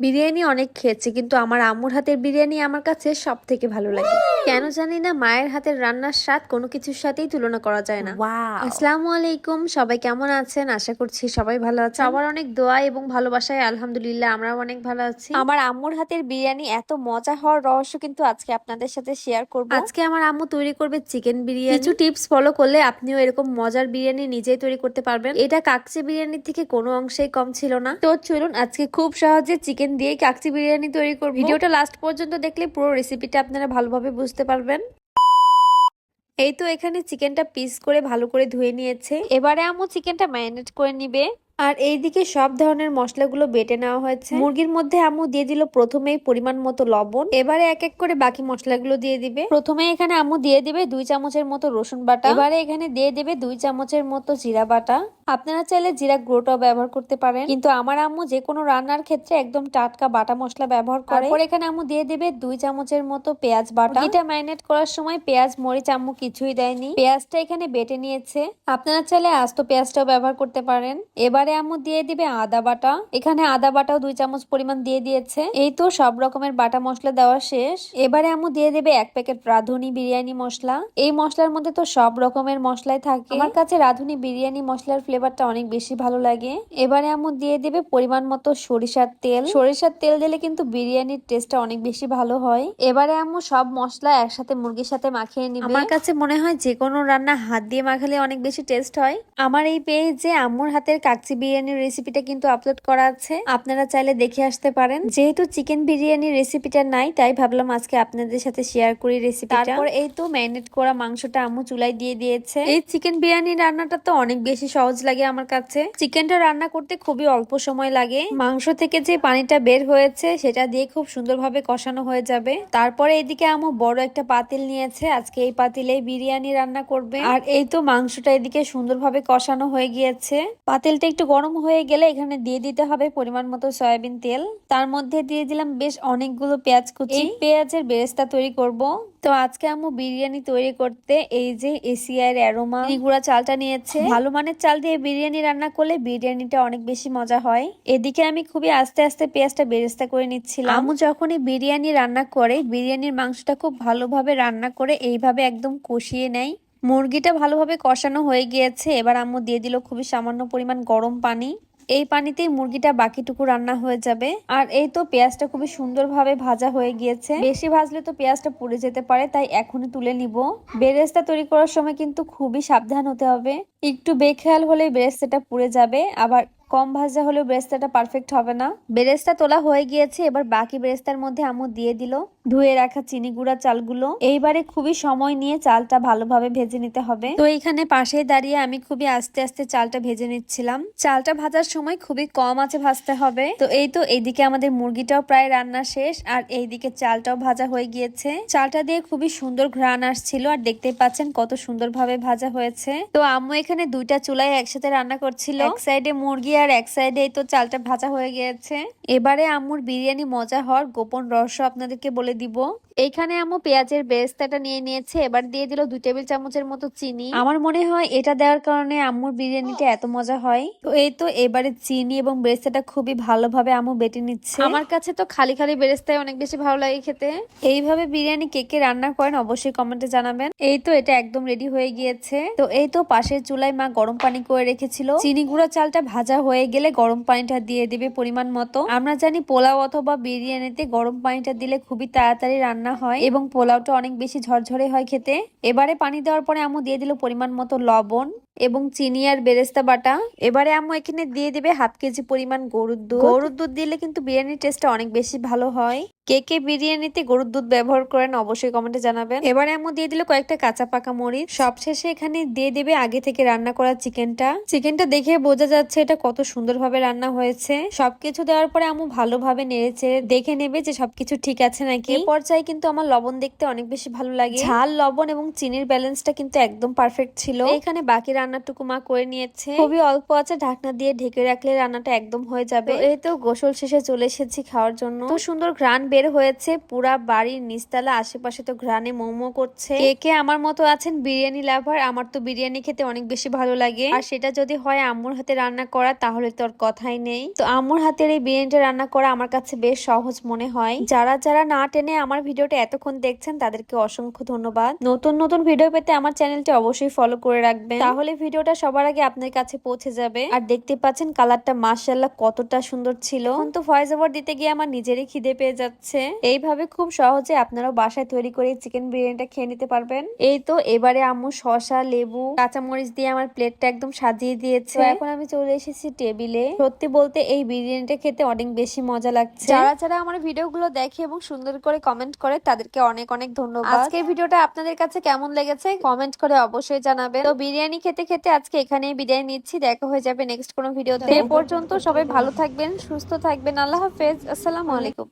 বিরিয়ানি অনেক খেয়েছি কিন্তু আমার আম্মুর হাতের বিরিয়ানি আমার কাছে সব থেকে ভালো লাগে। কেন জানি না মায়ের হাতের রান্নার স্বাদ কোনো কিছুর সাথেই তুলনা করা যায় না। আসসালামু আলাইকুম সবাই কেমন আছেন? আশা করছি সবাই ভালো আছে আমার অনেক দোয়া এবং ভালোবাসায় আলহামদুলিল্লাহ আমরাও অনেক ভালো আছি। আমার আম্মুর হাতের বিরিয়ানি এত মজা হওয়ার রহস্য কিন্তু আজকে আপনাদের সাথে শেয়ার করব। আজকে আমার আম্মু তৈরি করবে চিকেন বিরিয়ানি। কিছু টিপস ফলো করলে আপনিও এরকম মজার বিরিয়ানি নিজেই তৈরি করতে পারবেন। এটা কাকচি বিরিয়ানির থেকে কোনো অংশেই কম ছিল না। তো চলুন আজকে খুব সহজে চিকেন দিয়ে কাকচি বিরিয়ানি তৈরি করব। ভিডিওটা লাস্ট পর্যন্ত দেখলে পুরো রেসিপিটা আপনারা ভালোভাবে বুঝতে পারবেন? এই তো এখানে চিকেনটা পিস করে ভালো করে ধুয়ে নিয়েছে। এবারে আমু চিকেনটা ম্যারিনেট করে নিবে। আর এইদিকে সব ধরনের মশলাগুলো বেটে নেওয়া হয়েছে। মুরগির মধ্যে আম্মু দিয়ে দিল প্রথমেই পরিমাণ মতো লবণ। এবারে এক এক করে বাকি মশলাগুলো দিয়ে দিবে। প্রথমে এখানে আম্মু দিয়ে দিবে দুই চামচের মতো রসুন বাটা। এবারে এখানে দিয়ে দিবে দুই চামচের মতো জিরা বাটা। আপনারা চাইলে জিরা গুঁড়োটাও ব্যবহার করতে পারেন। কিন্তু আমার আম্মু যে কোনো রান্নার ক্ষেত্রে একদম টাটকা বাটা মশলা ব্যবহার করে। তারপর এখানে আম্মু দিয়ে দেবে দুই চামচের মতো পেঁয়াজ বাটা। এটা ম্যারিনেট করার সময় পেঁয়াজ, মরিচ আম্মু কিছুই দেয়নি। পেঁয়াজটা এখানে বেটে নিয়েছে। আপনারা চাইলে আস্ত পেঁয়াজটাও ব্যবহার করতে পারেন। এবারে আম্মু দিয়ে দিবে আদা বাটা। এখানে আদা বাটাও দুই চামচ পরিমাণ দিয়ে দিয়েছে। এই তো সব রকমের বাটা মশলা দেওয়া শেষ। এবারে আম্মু দিয়ে দেবে এক প্যাকেট রাঁধুনি বিরিয়ানি মশলা। এই মশলার মধ্যে তো সব রকমের মশলাই থাকে। আমার কাছে রাঁধুনি বিরিয়ানি মশলার ফ্লেভারটা অনেক বেশি ভালো লাগে। এবারে আম্মু দিয়ে দেবে পরিমাণ মতো সরিষার তেল। সরিষার তেল দিলে কিন্তু বিরিয়ানির টেস্টটা অনেক বেশি ভালো হয়। এবারে আম্মু সব মশলা একসাথে মুরগির সাথে মাখিয়ে নিবে। আমার কাছে মনে হয় যে কোনো রান্না হাত দিয়ে মাখালে অনেক বেশি টেস্ট হয়। আমার এই পেজে আম্মুর হাতের কাকচি বিরিয়ানির রেসিপিটা কিন্তু আপলোড করা আছে। আপনারা চাইলে দেখে আসতে পারেন। যেহেতু চিকেন বিরিয়ানির রেসিপিটা নাই, তাই ভাবলাম আজকে আপনাদের সাথে শেয়ার করি রেসিপি তারপর এই তো ম্যারিনেট করা মাংসটা আম্মু চুলায় দিয়ে দিয়েছে। এই চিকেন বিরিয়ানি রান্নাটা তো অনেক বেশি সহজ লাগে আমার কাছে। চিকেনটা রান্না করতে খুবই অল্প সময় লাগে। মাংস থেকে যে পানিটা বের হয়েছে, সেটা দিয়ে খুব সুন্দরভাবে কষানো হয়ে যাবে। তারপরে এদিকে আমু বড় একটা পাতিল নিয়েছে। আজকে এই পাতিলে বিরিয়ানি রান্না করবে। আর এই তো মাংসটা এদিকে সুন্দরভাবে কষানো হয়ে গিয়েছে। পাতিলটা একটু গরম হয়ে গেলে এখানে দিয়ে দিতে হবে পরিমাণ মতো সয়াবিন তেল। তার মধ্যে দিয়ে দিলাম বেশ অনেকগুলো পেঁয়াজ কুচি। এই পেঁয়াজের বেরেস্তা তৈরি করব। তো আজকে আমু বিরিয়ানি তৈরি করতে এই যে এসিআর অ্যারোমা গুঁড়া চালটা নিয়েছে। ভালো মানের চাল দিয়ে বিরিয়ানি রান্না করলে বিরিয়ানিটা অনেক বেশি মজা হয়। এদিকে আমি খুবই আস্তে আস্তে পেঁয়াজটা বেরেস্তা করে নিচ্ছিলাম। আমু যখনই বিরিয়ানি রান্না করে বিরিয়ানির মাংসটা খুব ভালোভাবে রান্না করে এইভাবে একদম কষিয়ে নেয়। মুরগিটা ভালোভাবে কষানো হয়ে গিয়েছে। এবার আম্মু দিয়ে দিল খুবই সামান্য পরিমাণ গরম পানি। এই পানিতেই মুরগিটা বাকিটুকু রান্না হয়ে যাবে। আর এই তো পেঁয়াজটা খুবই সুন্দরভাবে ভাজা হয়ে গিয়েছে। বেশি ভাজলে তো পেঁয়াজটা পুড়ে যেতে পারে, তাই এখনই তুলে নিব। বেরেস্তা তৈরি করার সময় কিন্তু খুবই সাবধান হতে হবে। একটু বেখেয়াল হলে বেরেস্তাটা পুড়ে যাবে। আবার কম ভাজা হলেও বেরেস্তাটা পারফেক্ট হবে না। বেরেস্তা তোলা হয়ে গিয়েছে, এবার বাকি বেরেস্তার মধ্যে আমু দিয়ে দিল। ধুয়ে রাখা চিনি গুঁড়া চালগুলো। এইবারে খুবই সময় নিয়ে চালটা ভালোভাবে ভেজে নিতে হবে। তো এখানে পাশে দাঁড়িয়ে আমি খুবই আস্তে আস্তে চালটা ভেজে নিচ্ছিলাম। চালটা ভাজার সময় খুবই কম আছে ভাজতে হবে। তো এই তো এইদিকে আমাদের মুরগিটাও প্রায় রান্না শেষ, আর এইদিকে চালটাও ভাজা হয়ে গিয়েছে। চালটা দিয়ে খুবই সুন্দর ঘ্রাণ আসছিল, আর দেখতে পাচ্ছেন কত সুন্দরভাবে ভাজা হয়েছে। তো আম্মু এখানে দুইটা চুলায় একসাথে রান্না করছিল। এক সাইডে মুরগি আর এক সাইডে তো চালটা ভাজা হয়ে গিয়েছে এবারে আম্মুর বিরিয়ানি মজা হওয়ার গোপন রহস্য আপনাদেরকে বলে দিব। এইখানে আম্মু পেঁয়াজের বেরেস্তাটা নিয়ে নিয়েছে, এবার দিয়ে দিল দুই টেবিল চামচের মতো চিনি। আমার মনে হয় এটা দেওয়ার কারণে আম্মুর বিরিয়ানিটা এত মজা হয়। তো এই তো এবারে চিনি এবং বেরেস্তাটা খুবই ভালোভাবে আম্মু বেটে নিচ্ছে। আমার কাছে তো খালি খালি বেরেস্তাই অনেক বেশি ভালো লাগে খেতে। এইভাবে বিরিয়ানি কে কে রান্না করেন অবশ্যই কমেন্টে জানাবেন। এই তো এটা একদম রেডি হয়ে গিয়েছে। তো এই তো পাশের চুলায় মা গরম পানি করে রেখেছিল। চিনি গুঁড়া চালটা ভাজা হয়ে গেলে গরম পানিটা দিয়ে দিবে পরিমাণ মতো। আমরা জানি পোলাও অথবা বিরিয়ানিতে গরম পানিটা দিলে খুবই তাড়াতাড়ি রান্না হয় এবং পোলাওটা অনেক বেশি ঝরঝরে হয় খেতে। এবারে পানি দেওয়ার পরে আমু দিয়ে দিল পরিমাণ মতো লবণ এবং চিনি আর বেরেস্তা বাটা। এবারে আম্মু এখানে দিয়ে দেবে হাফ কেজি পরিমাণ গরুর দুধ। গরুর দুধ দিলে কিন্তু বিরিয়ানির টেস্টটা অনেক বেশি ভালো হয়। কে কে বিরিয়ানিতে গরুর দুধ ব্যবহার করেন অবশ্যই কমেন্টে জানাবেন। এবারে আম্মু দিয়ে দিল কয়েকটা কাঁচা পাকা মরিচ। সবশেষে এখানে দিয়ে দেবে আগে থেকে রান্না করা চিকেনটা। চিকেনটা দেখে বোঝা যাচ্ছে এটা কত সুন্দরভাবে রান্না হয়েছে। সবকিছু দেওয়ার পরে আম্মু ভালোভাবে নেড়েছে দেখে নেবে যে সবকিছু ঠিক আছে নাকি। এই পর্যায়ে কিন্তু আমার লবণ দেখতে অনেক বেশি ভালো লাগে। ঝাল লবণ এবং চিনির ব্যালেন্সটা কিন্তু একদম পারফেক্ট ছিল। এখানে বাকি রান্নাটুকু মা করে নিয়েছে। খুবই অল্প আছে ঢাকনা দিয়ে ঢেকে রাখলে রান্নাটা একদম হয়ে যাবে। এই তো গোসল শেষে চলে এসেছি খাওয়ার জন্য। তো সুন্দর ঘ্রাণ বের হয়েছে পুরা বাড়ির নিস্তালা আশেপাশে তো ঘ্রাণে মোমো করছে। কে কে আমার মতো আছেন বিরিয়ানি লাভার আমার তো বিরিয়ানি খেতে অনেক বেশি ভালো লাগে। আর সেটা যদি হয় আম্মুর হাতে রান্না করা তাহলে তো আর কথাই নেই। তো আম্মুর হাতের এই বিরিয়ানিটা রান্না করা আমার কাছে বেশ সহজ মনে হয়। যারা যারা না টেনে আমার ভিডিওটা এতক্ষণ দেখছেন তাদেরকে অসংখ্য ধন্যবাদ। নতুন নতুন ভিডিও পেতে আমার চ্যানেলটি অবশ্যই ফলো করে রাখবেন। তাহলে ভিডিওটা সবার আগে আপনার কাছে পৌঁছে যাবে। আর দেখতে পাচ্ছেন কালারটা মার্শাল্লাহ কতটা সুন্দর ছিল। তো ভয়েস ওভার দিতে গিয়ে আমার নিজেরই খিদে পেয়ে যাচ্ছে। এইভাবে খুব সহজে আপনারাও বাসায় তৈরি করে চিকেন বিরিয়ানিটা খেয়ে নিতে পারবেন। এই তো এবারে আম্মু শসা, লেবু, কাঁচামরিচ দিয়ে আমার প্লেটটা একদম সাজিয়ে দিয়েছে। এখন আমি চলে এসেছি টেবিলে। সত্যি বলতে এই বিরিয়ানিটা খেতে অনেক বেশি মজা লাগছে। যারা যারা আমার ভিডিওগুলো দেখে এবং সুন্দর করে কমেন্ট করে, তাদেরকে অনেক অনেক ধন্যবাদ। আজকের ভিডিওটা আপনাদের কাছে কেমন লেগেছে কমেন্ট করে অবশ্যই জানাবেন। তো বিরিয়ানি খেতে খেতে আজকে এখানেই বিদায় নিচ্ছি। দেখা হয়ে যাবে নেক্সট কোনো ভিডিওতে এ পর্যন্ত সবাই ভালো থাকবেন সুস্থ থাকবেন। আল্লাহ হাফেজ। আসসালামু আলাইকুম।